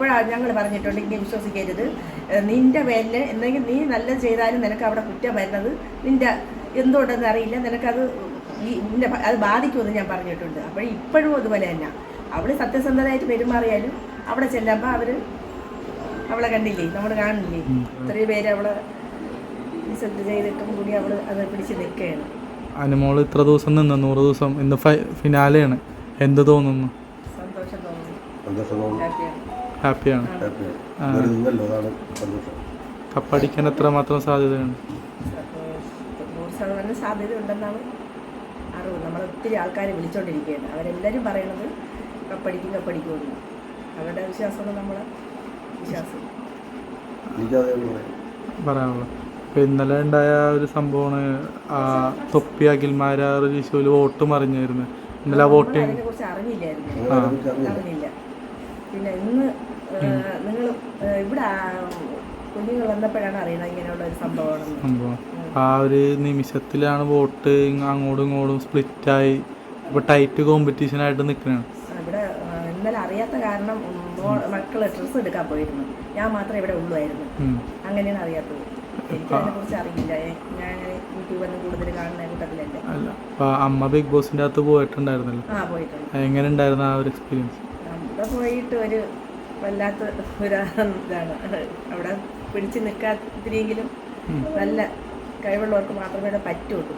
അപ്പോഴാണ് ഞങ്ങൾ പറഞ്ഞിട്ടുണ്ട് ഇങ്ങനെ വിശ്വസിക്കരുത്. നിന്റെ നിന്റെ പേരിൽ എന്തെങ്കിലും നീ നല്ലത് ചെയ്താലും നിനക്ക് അവിടെ കുറ്റം വരുന്നത് നിന്റെ എന്തുകൊണ്ടെന്ന് അറിയില്ല. നിനക്കത് ഈ നിന്റെ അത് ബാധിക്കുമെന്ന് ഞാൻ പറഞ്ഞിട്ടുണ്ട്. അപ്പോൾ ഇപ്പോഴും അതുപോലെ തന്നെ. അവൾ സത്യസന്ധതയായിട്ട് പെരുമാറിയാലും അവിടെ ചെല്ലുമ്പോൾ അവർ അവളെ കണ്ടില്ലേ? നമ്മൾ കാണില്ലേ ഇത്രയും പേര് അവളെ റിസൾട്ട് ചെയ്തിട്ടും കൂടി അവൾ അത് പിടിച്ച് നിൽക്കുകയാണ്. അനുമോൾ ഇത്ര ദിവസം നിന്ന് നൂറ് ദിവസം ഇന്ന് ഫൈ ഫിനാലെയാണ്. എന്ത് തോന്നുന്നു? സന്തോഷം തോന്നുന്നു. സന്തോഷം തോന്നുന്നു. ഹാപ്പിയാണ്. കപ്പടിക്കാൻ എത്ര മാത്രം നിന്നല്ലോ അതാണ് സന്തോഷം കപ്പടിക്കാൻ എത്രമാത്രം സാധ്യതയാണ് അപ്പോൾ നൂറ് ശതമാനം സാധ്യത ഉണ്ടെന്നാണ് അറിവ്. നമ്മൾ ഒത്തിരി ആൾക്കാരെ വിളിച്ചുകൊണ്ടിരിക്കുകയാണ് അവരെല്ലാവരും പറയണത് കപ്പടിക്കും കപ്പടിക്കുമെന്ന് അവരുടെ വിശ്വാസമാണ് നമ്മളെ വിശ്വാസം. പറയാനുള്ളത് ഇപ്പം ഇന്നലെ ഉണ്ടായ ഒരു സംഭവമാണ് ആ തൊപ്പി അഖിൽമാരാർ റിലീഷുവിൽ വോട്ട് മറിഞ്ഞായിരുന്നു. ഇന്നലെ ആ കുറിച്ച് അറിഞ്ഞില്ലായിരുന്നു. പിന്നെ ഇന്ന് നിങ്ങൾ ഇവിടെ ആ, കുഞ്ഞുങ്ങൾ വന്നപ്പോഴാണ് അറിയുന്നത് ഇങ്ങനെയുള്ള ഒരു സംഭവം. ആ ഒരു നിമിഷത്തിലാണ് വോട്ട് അങ്ങോട്ടും ഇങ്ങോട്ടും സ്പ്ലിറ്റായി ഇപ്പൊ ടൈറ്റ് കോമ്പറ്റീഷൻ ആയിട്ട് നിൽക്കണം ഇവിടെ ഇന്നലെ അറിയാത്ത കാരണം മക്കളെ ഡ്രസ്സ് എടുക്കാൻ പോയിരുന്നു. ഞാൻ മാത്രമേ ഇവിടെ ഉള്ളുമായിരുന്നു അങ്ങനെയാണ് അറിയാത്തത്. അമ്മ ബിഗ് ബോസിന്റെ അകത്ത് പോയിട്ടുണ്ടായിരുന്നല്ലോ? എങ്ങനെ ഉണ്ടായിരുന്നു ആ ഒരു എക്സ്പീരിയൻസ് പോയിട്ട് ഒരു വല്ലാത്ത ഒരു ഇതാണ്. അവിടെ പിടിച്ച് നിൽക്കാത്തിരിയെങ്കിലും നല്ല കഴിവുള്ളവർക്ക് മാത്രമേ അവിടെ പറ്റുള്ളൂ.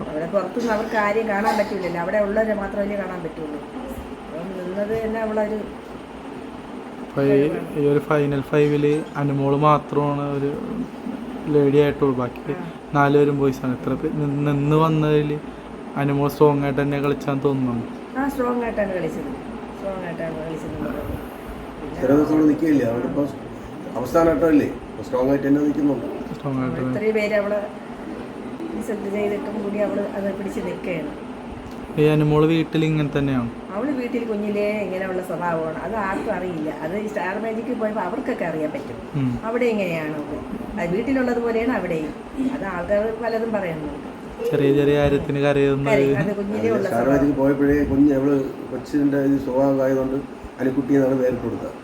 അവിടെ പുറത്തുനിന്ന് അവർക്ക് ആരെയും കാണാൻ പറ്റില്ലല്ലോ അവിടെ ഉള്ളവരെ മാത്രമല്ലേ കാണാൻ പറ്റുള്ളൂ. അപ്പം നിന്നത് തന്നെ അവളൊരു ഈ ഒരു ഫൈനൽ ഫൈവിൽ അനുമോൾ മാത്രമാണ് ഒരു ലേഡി ആയിട്ടുള്ളൂ. ബാക്കി നാലുപേരും ബോയ്സാണ് ഇത്ര നിന്ന് വന്നതിൽ അനുമോൾ സ്ട്രോങ് ആയിട്ട് തന്നെ കളിച്ചാന്ന് തോന്നുന്നു. ആ സ്ട്രോങ് ആയിട്ടാണ് കളിച്ചത്. സ്ട്രോങ് ആയിട്ടാണ് കളിച്ചത് ചില ദിവസം അവിടെ നിൽക്കില്ല അവിടെ ഇപ്പോൾ അവസാനമായിട്ടല്ലേ? സ്ട്രോങ് ആയിട്ട് തന്നെ നിൽക്കുന്നുണ്ട്. ഇത്രയും പേര് അവളെ റിസൾട്ട് ചെയ്തിട്ടും കൂടി അവൾ അത് പിടിച്ച് നിൽക്കുകയാണ്. അനുമോൾ വീട്ടിൽ ഇങ്ങനെ തന്നെയാണ്? അവൾ വീട്ടിൽ കുഞ്ഞിലേ ഇങ്ങനെയുള്ള സ്വഭാവമാണ്. അത് ആർക്കും അറിയില്ല. അത് സ്റ്റാർ മാജിക്കിൽ പോയപ്പോൾ അവർക്കൊക്കെ അറിയാൻ പറ്റും. അവിടെ ഇങ്ങനെയാണ് അവൾ? വീട്ടിലുള്ളത് പോലെയാണ് അവിടെയും. അത് ആൾക്കാർ പലതും പറയുന്നുണ്ട്. ചെറിയ ചെറിയ കാര്യത്തിന് കരയുന്നത്. ശാരദാജിക്ക് പോയപ്പോഴേ കുഞ്ഞ് അവൾ കൊച്ചിന്റെ ഇത് സ്വഭാവം ആയതുകൊണ്ട് അനുക്കുട്ടി എന്നാണ് പേരിട്ട് കൊടുത്തത്.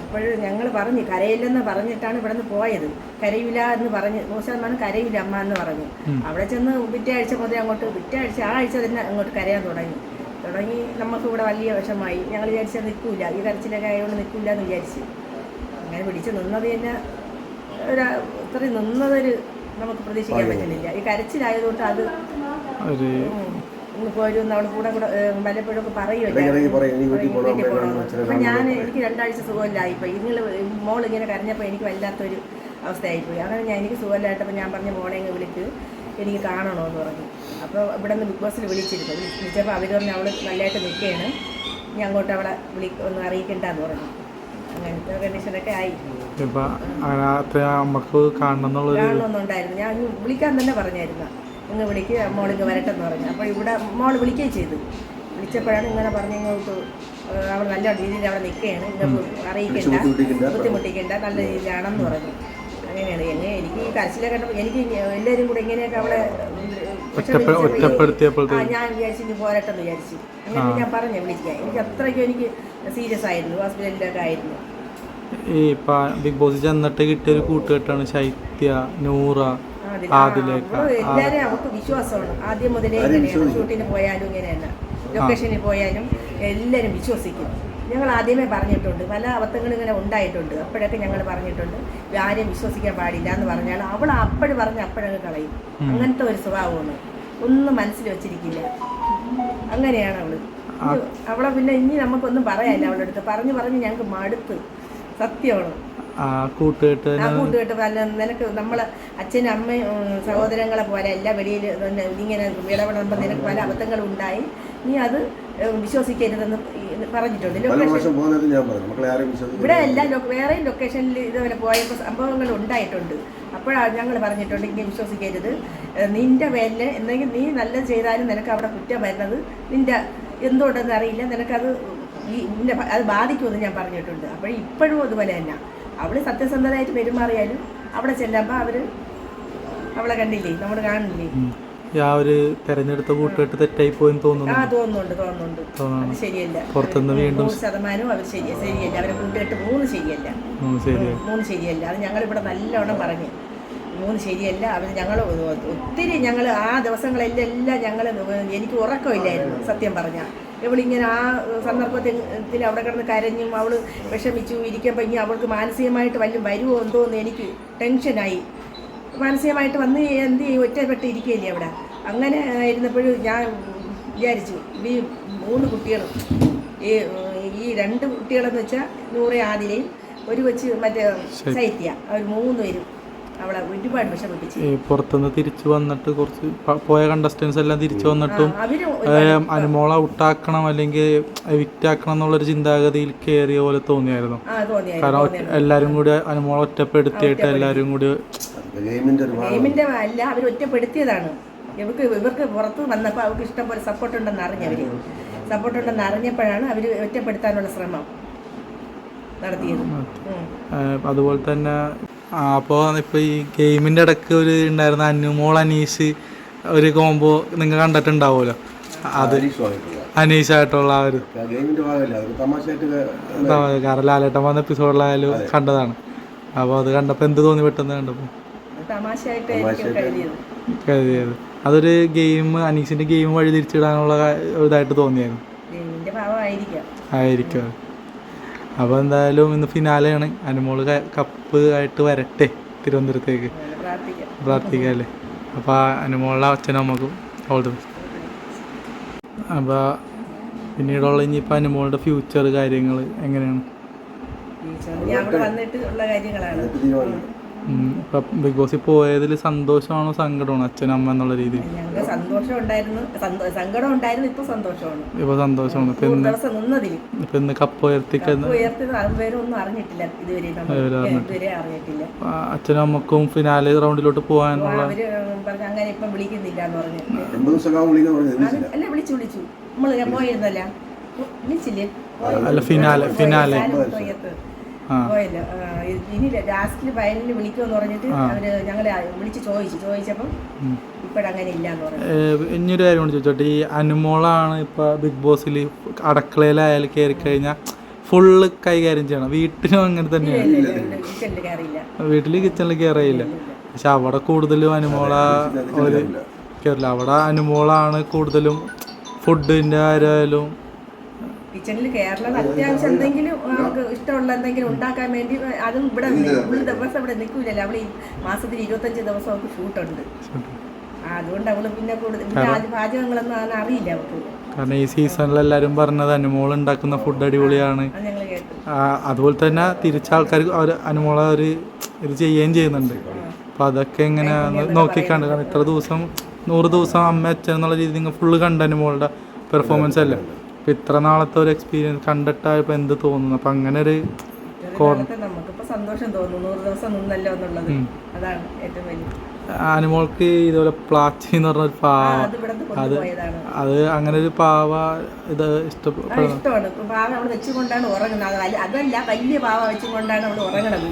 അപ്പോഴും ഞങ്ങൾ പറഞ്ഞു കരയില്ലെന്ന് പറഞ്ഞിട്ടാണ് ഇവിടെ നിന്ന് പോയത്. കരയില്ല എന്ന് പറഞ്ഞ് മോശമാണ് കരയില്ല അമ്മ എന്ന് പറഞ്ഞു. അവിടെ ചെന്ന് പിറ്റേ ആഴ്ച മുതൽ അങ്ങോട്ട് പിറ്റേ ആഴ്ച ആ ആഴ്ച തന്നെ അങ്ങോട്ട് കരയാൻ തുടങ്ങി. തുടങ്ങി നമുക്ക് ഇവിടെ വലിയ വിഷമായി ഞങ്ങൾ വിചാരിച്ചാൽ നിൽക്കൂല ഈ കരച്ചിലൊക്കെ ആയതുകൊണ്ട് നിൽക്കില്ല എന്ന് വിചാരിച്ച്. അങ്ങനെ പിടിച്ച് നിന്നത് തന്നെ ഒരു ഇത്രയും നിന്നതൊരു നമുക്ക് പ്രതീക്ഷിക്കാൻ പറ്റുന്നില്ല. ഈ കരച്ചിലായതുകൊണ്ട് അത് പോരും അവൾ കൂടെ കൂടെ വല്ലപ്പോഴും ഒക്കെ പറയും, ഇനി വീട്ടിൽ പോകണം, വീട്ടിൽ അമ്മയെ പോകണം കാണണം, അപ്പം ഞാൻ എനിക്ക് രണ്ടാഴ്ച സുഖമില്ലായി ഇപ്പം നിങ്ങൾ മോൾ ഇങ്ങനെ കരഞ്ഞപ്പോൾ എനിക്ക് വല്ലാത്തൊരു അവസ്ഥയായിപ്പോയി. അങ്ങനെ ഞാൻ എനിക്ക് സുഖമില്ലായിട്ടപ്പോൾ ഞാൻ പറഞ്ഞ മോളെ ഇങ്ങ് വിളിക്ക്. എനിക്ക് കാണണമെന്ന് പറഞ്ഞു. അപ്പോൾ ഇവിടെ നിന്ന് ബിഗ് ബോസിൽ വിളിച്ചിരുന്നു. വിളി- വിളിച്ചപ്പോൾ അവർ പറഞ്ഞു അവൾ നല്ലതായിട്ട് നിൽക്കുകയാണ് ഞാൻ അങ്ങോട്ട് അവളെ വിളി ഒന്ന് അറിയിക്കണ്ടെന്ന് പറഞ്ഞു. ഇപ്പം അതിനകത്ത് അമ്മയ്ക്ക് കാണണം എന്നുള്ളൊരു കാണണമെന്നുണ്ടായിരുന്നു ഞാൻ വിളിക്കാൻ തന്നെ പറഞ്ഞായിരുന്നു. ഇങ്ങ് വിളിക്ക് മോളിങ്ങ് വരട്ടെന്ന് പറഞ്ഞു. അപ്പോൾ ഇവിടെ മോൾ വിളിക്കുകയും ചെയ്തു. വിളിച്ചപ്പോഴാണ് ഇങ്ങനെ പറഞ്ഞു ഇങ്ങോട്ട് അവൾ നല്ല രീതിയിൽ അവിടെ നിൽക്കുകയാണ്. ഇങ്ങോട്ട് അറിയിക്കേണ്ട ബുദ്ധിമുട്ടിക്കേണ്ട. നല്ല രീതിയിലാണെന്ന് പറഞ്ഞു. അങ്ങനെയാണ്. എന്നെ എനിക്ക് ഈ കരച്ചിലെ കണ്ടപ്പോൾ എനിക്ക് എല്ലാവരും കൂടെ ഇങ്ങനെയൊക്കെ അവളെ ഒറ്റപ്പെടുത്തിയപ്പോഴത്തേക്ക് ഞാൻ വിചാരിച്ചു ഇനി പോരട്ടെന്ന് വിചാരിച്ചു. അങ്ങനെ ഞാൻ പറഞ്ഞു വിളിക്കാൻ എനിക്ക് അത്രയ്ക്കും എനിക്ക് സീരിയസ് ആയിരുന്നു. ഹോസ്പിറ്റലിലൊക്കെ ആയിരുന്നു. ഈ ഇപ്പം ബിഗ് ബോസ് ചെന്നിട്ട് കിട്ടിയ ഒരു കൂട്ടുകെട്ടാണ് ശൈത്യ നൂറ അവർക്ക് ആദിലേക്ക്. അവൾ എല്ലാരെയും വിശ്വാസമാണ്. ആദ്യം മുതലേ ഇങ്ങനെയാണ്. ഷൂട്ടിന് പോയാലും ഇങ്ങനെയല്ല ലൊക്കേഷനിൽ പോയാലും എല്ലാരും വിശ്വസിക്കും. ഞങ്ങൾ ആദ്യമേ പറഞ്ഞിട്ടുണ്ട് പല അബദ്ധങ്ങളും ഇങ്ങനെ ഉണ്ടായിട്ടുണ്ട് അപ്പോഴൊക്കെ ഞങ്ങൾ പറഞ്ഞിട്ടുണ്ട് ആരെയും വിശ്വസിക്കാൻ പാടില്ല എന്ന് പറഞ്ഞാൽ അവൾ അപ്പോഴും പറഞ്ഞ് അപ്പോഴങ്ങ് കളയും. അങ്ങനത്തെ ഒരു സ്വഭാവമാണ്. ഒന്നും മനസ്സിൽ വെച്ചിരിക്കില്ല. അങ്ങനെയാണ് അവൾ. അവളെ പിന്നെ ഇനി നമുക്കൊന്നും പറയാനില്ല. അവളുടെ അടുത്ത് പറഞ്ഞു പറഞ്ഞ് ഞങ്ങൾക്ക് മടുത്ത്. സത്യമാണ്. കൂട്ടുകെട്ട് കൂട്ടുകെട്ട് നിനക്ക് നമ്മളെ അച്ഛനും അമ്മയും സഹോദരങ്ങളെ പോലെ എല്ലാ വെളിയിൽ ഇങ്ങനെ ഇടപെടുമ്പോൾ നിനക്ക് പല അബദ്ധങ്ങളും ഉണ്ടായി. നീ അത് വിശ്വസിക്കരുതെന്ന് പറഞ്ഞിട്ടുണ്ട്. ഇവിടെ എല്ലാ വേറെ ലൊക്കേഷനിൽ ഇതുപോലെ പോയപ്പോൾ സംഭവങ്ങൾ ഉണ്ടായിട്ടുണ്ട്. അപ്പോഴാണ് ഞങ്ങൾ പറഞ്ഞിട്ടുണ്ട് ഇങ്ങനെ വിശ്വസിക്കരുത്. നിന്റെ പേരിൽ എന്തെങ്കിലും നീ നല്ല ചെയ്താലും നിനക്ക് അവിടെ കുറ്റം വരുന്നത് നിന്റെ എന്തുകൊണ്ടെന്ന് അറിയില്ല. നിനക്കത് ഈ നിന്റെ അത് ബാധിക്കുമെന്ന് ഞാൻ പറഞ്ഞിട്ടുണ്ട്. അപ്പോൾ ഇപ്പോഴും അതുപോലെ തന്നെ. അവൾ സത്യസന്ധതയായിട്ട് പെരുമാറിയാലും അവിടെ ചെല്ലുമ്പോൾ അവർ അവളെ കണ്ടില്ലേ? നമ്മൾ കാണില്ലേ ആ ഒരു തെരഞ്ഞെടുത്ത കൂട്ടുകെട്ട് തെറ്റായി പോയെന്ന് ആ തോന്നുന്നു തോന്നുന്നുണ്ട്. തോന്നുന്നുണ്ട്? തോന്നുന്നു അത് ശരിയല്ല. പുറത്തുനിന്ന് വീണ്ടും നൂറ് ശതമാനവും അവർ ശരി ശരിയല്ല. അവരെ കൂട്ടുകെട്ട് മൂന്ന് ശരിയല്ല. ഉം, ശരി ഉം, മൂന്ന് ശരിയല്ല. അത് ഞങ്ങളിവിടെ നല്ലവണ്ണം പറഞ്ഞു. മൂന്ന് ശരിയല്ല. അവർ ഞങ്ങൾ ഒത്തിരി ഞങ്ങൾ ആ ദിവസങ്ങളെല്ലാം എല്ലാം ഞങ്ങൾ എനിക്ക് ഉറക്കമില്ലായിരുന്നു സത്യം പറഞ്ഞാൽ ഇവളിങ്ങനെ ആ സന്ദർഭത്തിൽ അവിടെ കിടന്ന് കരഞ്ഞും അവൾ വിഷമിച്ചു ഇരിക്കുമ്പോൾ ഇനി അവൾക്ക് മാനസികമായിട്ട് വല്ലതും വരുമോ എന്തോ എന്ന് എനിക്ക് ടെൻഷനായി. മാനസികമായിട്ട് വന്ന് എന്ത് ചെയ്യും? ഒറ്റപ്പെട്ട് ഇരിക്കുകയില്ലേ അവിടെ? അങ്ങനെ ഇരുന്നപ്പോഴും ഞാൻ വിചാരിച്ചു ഈ മൂന്ന് കുട്ടികളും ഈ ഈ രണ്ട് കുട്ടികളെന്ന് വെച്ചാൽ നൂറെ ആദിലയും ഒരു വെച്ച് മറ്റേ ശൈത്യ അവർ മൂന്ന് പേരും അവളെ ഒരുപാട് വിഷമിപ്പിച്ചു. പുറത്തുനിന്ന് തിരിച്ചു വന്നിട്ട് കുറച്ച് പോയ കണ്ടസ്റ്റൻസ് എല്ലാം തിരിച്ചു വന്നിട്ടും അനുമോള ഔട്ടാക്കണം അല്ലെങ്കിൽ വിറ്റാക്കണം എന്നുള്ളൊരു ചിന്താഗതിയിൽ കയറിയ പോലെ തോന്നിയായിരുന്നു. കാരണം എല്ലാരും കൂടി അനുമോളെ ഒറ്റപ്പെടുത്തിയിട്ട് എല്ലാരും കൂടി ഗെയിമിന്റെ അല്ല അവർ ഒറ്റപ്പെടുത്തിയതാണ്. ഇവർക്ക് ഇവർക്ക് പുറത്ത് വന്നപ്പോൾ അവർക്ക് ഇഷ്ടം പോലെ സപ്പോർട്ട് ഉണ്ടെന്ന് അറിഞ്ഞവര്. സപ്പോർട്ട് ഉണ്ടെന്ന് അറിഞ്ഞപ്പോഴാണ് അവർ ഒറ്റപ്പെടുത്താനുള്ള ശ്രമം നടത്തിയത്. അതുപോലെ തന്നെ അപ്പോൾ ഇപ്പോൾ ഈ ഗെയിമിന്റെ ഇടയ്ക്ക് ഒരു ഉണ്ടായിരുന്ന അനുമോൾ അനീഷ് ഒരു കോംബോ നിങ്ങൾ കണ്ടിട്ടുണ്ടാവുമല്ലോ? അത് അനീഷായിട്ടുള്ള ആ ഒരു കാരണം ലാലേട്ടൻ വന്ന എപ്പിസോഡിലായാലും കണ്ടതാണ്. അപ്പോൾ അത് കണ്ടപ്പോൾ എന്ത് തോന്നി പെട്ടെന്ന് കണ്ടപ്പോൾ കരുതിയത്. അതൊരു ഗെയിം അനീസിന്റെ ഗെയിം വഴി തിരിച്ചിടാനുള്ള ഇതായിട്ട് തോന്നിയായിരുന്നു. ആയിരിക്കും അപ്പൊ അപ്പോൾ എന്തായാലും ഇന്ന് ഫിനാലെയാണ് അനുമോൾ കപ്പ് ആയിട്ട് വരട്ടെ തിരുവനന്തപുരത്തേക്ക്. പ്രാർത്ഥിക്കാം. അല്ലേ അപ്പൊ ആ അനുമോളുടെ അച്ഛനും അമ്മക്കും ഓൾ ദി ബെസ്റ്റ് അപ്പോൾ പിന്നീടുള്ള ഇനിയിപ്പോൾ അനുമോളുടെ ഫ്യൂച്ചർ കാര്യങ്ങൾ എങ്ങനെയാണ്? ഞാൻ വന്നിട്ട് ഉള്ള കാര്യങ്ങളാണ്. ഇപ്പം ബിഗ് ബോസിൽ പോയതിൽ സന്തോഷമാണോ സങ്കടമാണോ അച്ഛനും അമ്മ എന്നുള്ള രീതിയിൽ? ഞങ്ങൾക്ക് സന്തോഷം ഉണ്ടായിരുന്നു സന്തോ- സങ്കടം ഉണ്ടായിരുന്നു ഇപ്പൊ സന്തോഷമാണ്. ഇപ്പൊ സന്തോഷമാണ്. ഇപ്പം ഇന്ന് ദിവസം നിന്നതിൽ ഇപ്പം ഇന്ന് കപ്പ് ഉയർത്തിക്കുന്ന ഉയർത്തി അതുവരെ ഒന്നും അറിഞ്ഞിട്ടില്ല ഇതുവരെ നമ്മൾ. ഇതുവരെ അറിഞ്ഞിട്ടില്ല. അച്ഛനും അമ്മക്കും ഫിനാലെ റൗണ്ടിലോട്ട് പോകാനുള്ള അവർ പറഞ്ഞു അങ്ങനെ ഇപ്പം വിളിക്കുന്നില്ല എന്ന് പറഞ്ഞു എൺപത് അത് വിളിച്ചില്ല. അല്ല വിളിച്ചു വിളിച്ചു. പോയിരുന്നല്ല. വിളിച്ചില്ലേ? അല്ല ഫിനാലെ ഫിനാലെ പോയത് പോയല്ലോ. ഇനി ലാസ്റ്റിൽ ഫൈനലിൽ വിളിക്കുമെന്ന് പറഞ്ഞിട്ട് അവർ ഞങ്ങളെ വിളിച്ച് ചോദിച്ചു. ചോദിച്ചപ്പം. ഇപ്പോഴങ്ങനെ ഇല്ല എന്ന് പറഞ്ഞു ഇനിയൊരു കാര്യം കൊണ്ട് ചോദിച്ചോട്ടെ. ഈ അനുമോളാണ് ഇപ്പൊ ബിഗ് ബോസിൽ അടുക്കളയിലായാലും കയറി കഴിഞ്ഞാൽ ഫുള്ള് കൈകാര്യം ചെയ്യണം. വീട്ടിലും അങ്ങനെ തന്നെയാണ്. വീട്ടിൽ കിച്ചണിൽ കയറിയില്ല പക്ഷെ അവിടെ കൂടുതലും അനുമോള ഒരു കയറില്ല അവിടെ അനുമോളാണ് കൂടുതലും ഫുഡിന്റെ കാര്യമായാലും കിച്ചണിൽ കേരളം അത്യാവശ്യം എന്തെങ്കിലും ഇഷ്ടമുള്ള എന്തെങ്കിലും ഉണ്ടാക്കാൻ വേണ്ടി അതും ഇവിടെ ഒരു ദിവസം ഇവിടെ നിൽക്കൂലല്ലോ. അവിടെ ഈ മാസത്തിൽ ഇരുപത്തഞ്ച് ദിവസം അവൾക്ക് ഷൂട്ടുണ്ട്. ആ, അതുകൊണ്ട് അവൾ പിന്നെ കൂടുതൽ പാചകങ്ങളൊന്നും അങ്ങനെ അറിയില്ല അവൾക്ക്. കാരണം ഈ സീസണിൽ എല്ലാവരും പറഞ്ഞത് അനുമോൾ ഉണ്ടാക്കുന്ന ഫുഡ് അടിപൊളിയാണ്. അതുപോലെ തന്നെ തിരിച്ചാൾക്കാർ അവർ അനുമോളെ ഒരു ഇത് ചെയ്യുകയും ചെയ്യുന്നുണ്ട്. അപ്പം അതൊക്കെ എങ്ങനെ നോക്കിക്കാണ്ട്. കാരണം ഇത്ര ദിവസം നൂറ് ദിവസം അമ്മ അച്ഛൻ എന്നുള്ള രീതിയിൽ നിങ്ങൾ ഫുള്ള് കണ്ട അനുമോളുടെ പെർഫോമൻസ് അല്ലേ? അപ്പം ഇത്ര നാളത്തെ ഒരു എക്സ്പീരിയൻസ് കണ്ടിട്ടായപ്പോൾ എന്ത് തോന്നുന്നു? അപ്പം അങ്ങനെ ഒരു ഒരു കാലത്ത് നമുക്കിപ്പോ സന്തോഷം തോന്നുന്നു. നൂറ് ദിവസം നിന്നല്ലോ എന്നുള്ളത്. അതാണ് ഏറ്റവും വലിയ അനുമോൾക്ക് ഇതുപോലെ പ്ലാച്ചി എന്ന് പറഞ്ഞ ഒരു പാവ അത് അത് അങ്ങനെ ഒരു പാവ ഇത് ഇഷ്ടപ്പെടുന്നു ഇഷ്ടമാണ്. പാവ അവിടെ വെച്ചുകൊണ്ടാണ് ഉറങ്ങുന്നത്. അതല്ല വലിയ പാവ വെച്ചുകൊണ്ടാണ് അവിടെ ഉറങ്ങണത്.